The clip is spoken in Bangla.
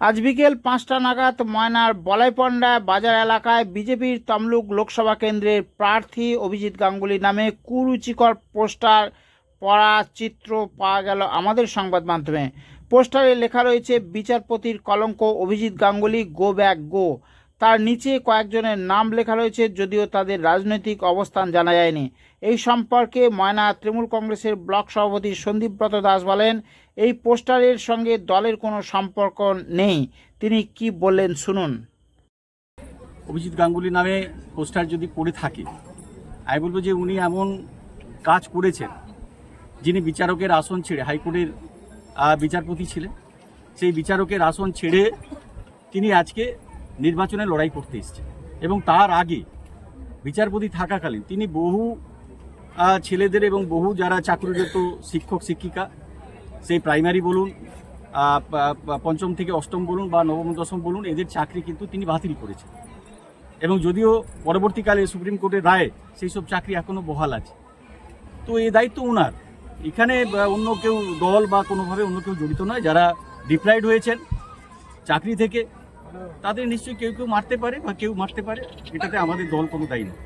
আজ বিকেল পাঁচটা নাগাদ ময়নার বলাইপন্ডা বাজার এলাকায় বিজেপির তমলুক লোকসভা কেন্দ্রের প্রার্থী অভিজিৎ গাঙ্গুলি নামে কুরুচিকর পোস্টার পড়া চিত্র পাওয়া গেল আমাদের সংবাদ মাধ্যমে। পোস্টারে লেখা রয়েছে, বিচারপতির কলঙ্ক Abhijit Ganguly go back go তার নিচে কয়েকজনের নাম লেখা রয়েছে, যদিও তাদের রাজনৈতিক অবস্থান জানা যায়নি। এই সম্পর্কে ময়না তৃণমূল কংগ্রেসের ব্লক সভাপতি সন্দীপব্রত দাস বলেন, এই পোস্টারের সঙ্গে দলের কোনো সম্পর্ক নেই। তিনি কি বললেন শুনুন। অভিজিৎ গাঙ্গুলি নামে পোস্টার যদি পড়ে থাকে, আমি বলব যে উনি এমন কাজ করেছেন, যিনি বিচারকের আসন ছেড়ে, হাইকোর্টের বিচারপতি ছিলেন। সেই বিচারকের আসন ছেড়ে তিনি আজকে নির্বাচনে লড়াই করতে এসেছেন এবং তার আগে বিচারপতি থাকাকালীন তিনি বহু ছেলেদের এবং বহু যারা চাকরিরত শিক্ষক, শিক্ষিকা, সেই প্রাইমারি বলুন পঞ্চম থেকে অষ্টম বলুন বা নবম, দশম বলুন, এদের চাকরি কিন্তু তিনি বাতিল করেছেন। এবং যদিও পরবর্তীকালে সুপ্রিম কোর্টের রায়ে সেই সব চাকরি এখনও বহাল আছে। তো এই দায়িত্ব ওনার এখানে অন্য কেউ দল বা কোনোভাবে অন্য কেউ জড়িত নয়, যারা ডিপ্রাইড হয়েছেন চাকরি থেকে। তাদের নিশ্চয়ই কেউ কেউ মারতে পারে বা কেউ মারতে পারে, এটাতে আমাদের দল কোনো দায়ী নয়।